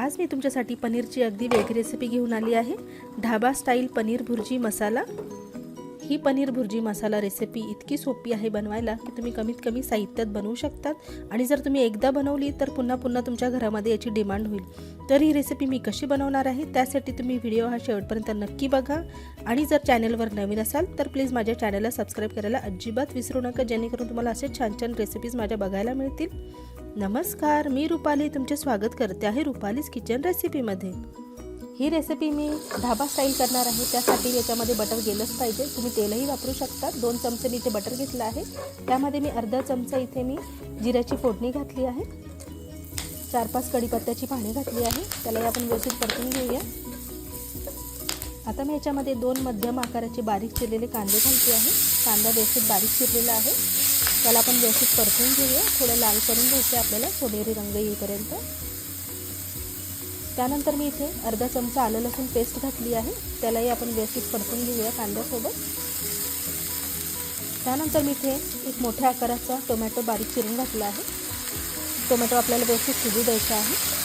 आज मी तुमच्यासाठी पनीरची अगदी वेगळी रेसिपी घेऊन आली आहे. ढाबा स्टाईल पनीर भुर्जी मसाला. ही पनीर भुर्जी मसाला रेसिपी इतकी सोपी आहे बनवायला की तुम्ही कमीत कमी साहित्यात बनवू शकतात. आणि जर तुम्ही एकदा बनवली तर पुन्हा पुन्हा तुमच्या घरामध्ये याची डिमांड होईल. तर ही रेसिपी मी कशी बनवणार आहे त्यासाठी तुम्ही व्हिडिओ हा शेवटपर्यंत नक्की बघा. आणि जर चॅनलवर नवीन असाल तर प्लीज माझ्या चॅनलला सबस्क्राईब करायला अजिबात विसरू नका जेणेकरून तुम्हाला असे छान छान रेसिपीज माझ्या बघायला मिळतील. नमस्कार मी रुपाली तुमचे स्वागत करते आहे रुपालीज किचन रेसिपीमध्ये. ही रेसिपी मी ढाबा स्टाईल करणार आहे त्यासाठी याच्यामध्ये बटर गेलंच पाहिजे. तुम्ही तेलही वापरू शकता. दोन चमचे मी इथे बटर घेतलं आहे. त्यामध्ये मी अर्धा चमचा इथे मी जिऱ्याची फोडणी घातली आहे. चार पाच कढीपत्त्याची पाणी घातली आहे. त्यालाही आपण व्यवस्थित परतून घेऊया. आता मी याच्यामध्ये दोन मध्यम आकाराचे बारीक चिरलेले कांदे घालते आहे. कांदा व्यवस्थित बारीक चिरलेला आहे. त्याला आपण व्यवस्थित परतून घेऊया. थोडं लाल करून घ्यायचं आपल्याला सोनेरी रंग येईपर्यंत. त्यानंतर मी इथे अर्धा चमचा आलं लसूण पेस्ट घातली आहे. त्यालाही आपण व्यवस्थित परतून घेऊया कांद्यासोबत. त्यानंतर मी इथे एक मोठ्या आकाराचा टोमॅटो बारीक चिरून घातला आहे. टोमॅटो आपल्याला व्यवस्थित शिजू द्यायचा आहे.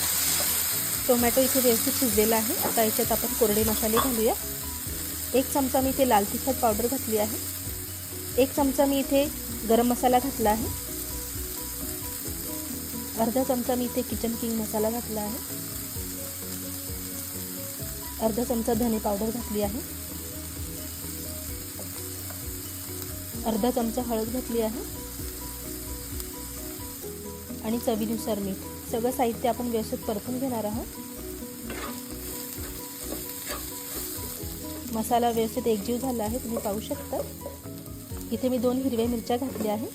टोमॅटो इथे व्यवस्थित शिजलेला आहे. आता याच्यात आपण कोरडे मसाले घालूया. एक चमचा मी इथे लाल तिखट पावडर घातली आहे. एक चमचा मी इथे गरम मसाला घातला आहे. अर्धा चमचा मी इथे किचन किंग मसाला घातला आहे. अर्धा चमचा धने पावडर घातली आहे. अर्धा चमचा हळद घातली आहे. आणि चवीनुसार मीठ. सगळं साहित्य आपण व्यवस्थित परतून घेणार आहोत. मसाला व्यवस्थित एकजीव झाला आहे तुम्ही पाहू शकता. इथे मी दोन हिरव्या मिरच्या घातल्या आहे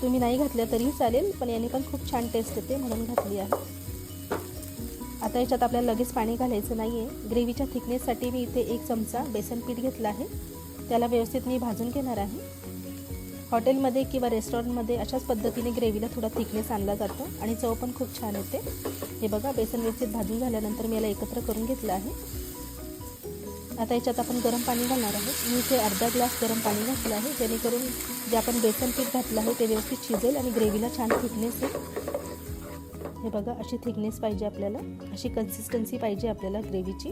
तुम्ही नाही घातल्या तरीही चालेल पण याने पण खूप छान टेस्ट येते म्हणून घातली आहे. आता याच्यात आपल्याला लगेच पाणी घालायचं नाही आहे ग्रेव्हीच्या थिकनेससाठी मी इथे एक चमचा बेसन पीठ घेतला आहे. त्याला व्यवस्थित मी भाजून घेणार आहे. हॉटेलमध्ये किंवा रेस्टॉरंटमध्ये अशाच पद्धतीने ग्रेव्हीला थोडा थिकनेस आणला जातो आणि चव पण खूप छान येते. हे बघा बेसन व्यवस्थित भाजून झाल्यानंतर मी याला एकत्र करून घेतलं आहे. आता याच्यात आपण गरम पाणी घालणार आहोत. मी इथे अर्धा ग्लास गरम पाणी घातलं आहे जेणेकरून जे आपण बेसन पीठ घातलं आहे ते व्यवस्थित शिजेल आणि ग्रेव्हीला छान थिकनेस येईल. हे बघा अशी थिकनेस पाहिजे आपल्याला अशी कन्सिस्टन्सी पाहिजे आपल्याला ग्रेव्हीची.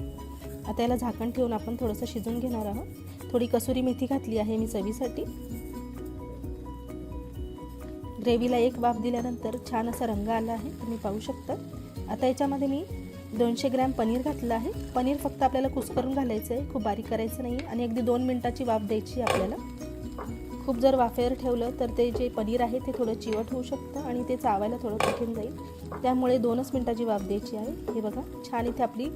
आता याला झाकण ठेवून आपण थोडंसं शिजून घेणार आहोत. थोडी कसुरी मेथी घातली आहे मी चवीसाठी. ग्रेव्हीला एक वाफ दिल्यानंतर छान असा रंग आला आहे. तुम्ही पाहू शकता. आता याच्यामध्ये मी दोनशे ग्रॅम पनीर घातलं आहे. पनीर फक्त आपल्याला कुस्करून घालायचं आहे खूप बारीक करायचं नाही आणि अगदी दोन मिनटाची वाफ द्यायची आपल्याला. खूप जर वाफेवर ठेवलं तर ते जे पनीर आहे ते थोडं चिवट होऊ शकतं आणि ते चावायला थोडं कठीण जाईल. त्यामुळे दोनच मिनटाची वाफ द्यायची आहे. हे बघा छान इथे आपली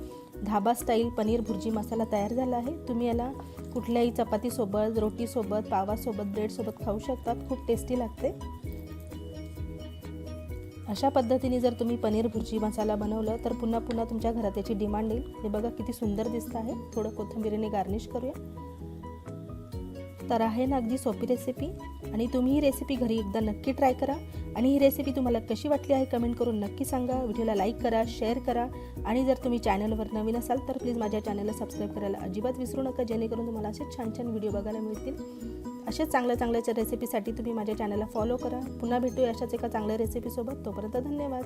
धाबा स्टाईल पनीर भुर्जी मसाला तयार झाला आहे. तुम्ही याला कुठल्याही चपातीसोबत रोटीसोबत पावासोबत ब्रेडसोबत खाऊ शकतात. खूप टेस्टी लागते. अशा पद्धतीने जर तुम्ही पनीर भुर्जी मसाला बनवलं तर पुन्हा पुन्हा तुमच्या घरात याची डिमांड येईल. हे बघा किती सुंदर दिसतं आहे. थोडं कोथिंबिरीने गार्निश करूया. तर आहे ना अगदी सोपी रेसिपी आणि तुम्ही ही रेसिपी घरी एकदा नक्की ट्राय करा. आणि ही रेसिपी तुम्हाला कशी वाटली आहे कमेंट करून नक्की सांगा. व्हिडिओला लाईक करा शेअर करा. आणि जर तुम्ही चॅनलवर नवीन असाल तर प्लीज माझ्या चॅनलला सबस्क्राईब करायला अजिबात विसरू नका. जेणेकरून तुम्हाला असे छान छान व्हिडिओ बघायला मिळतील. असेच चांगल्या चांगल्याच्या रेसिपीसाठी तुम्ही माझ्या चॅनलला फॉलो करा. पुन्हा भेटूया अशाच एका चांगल्या रेसिपीसोबत तोपर्यंत धन्यवाद.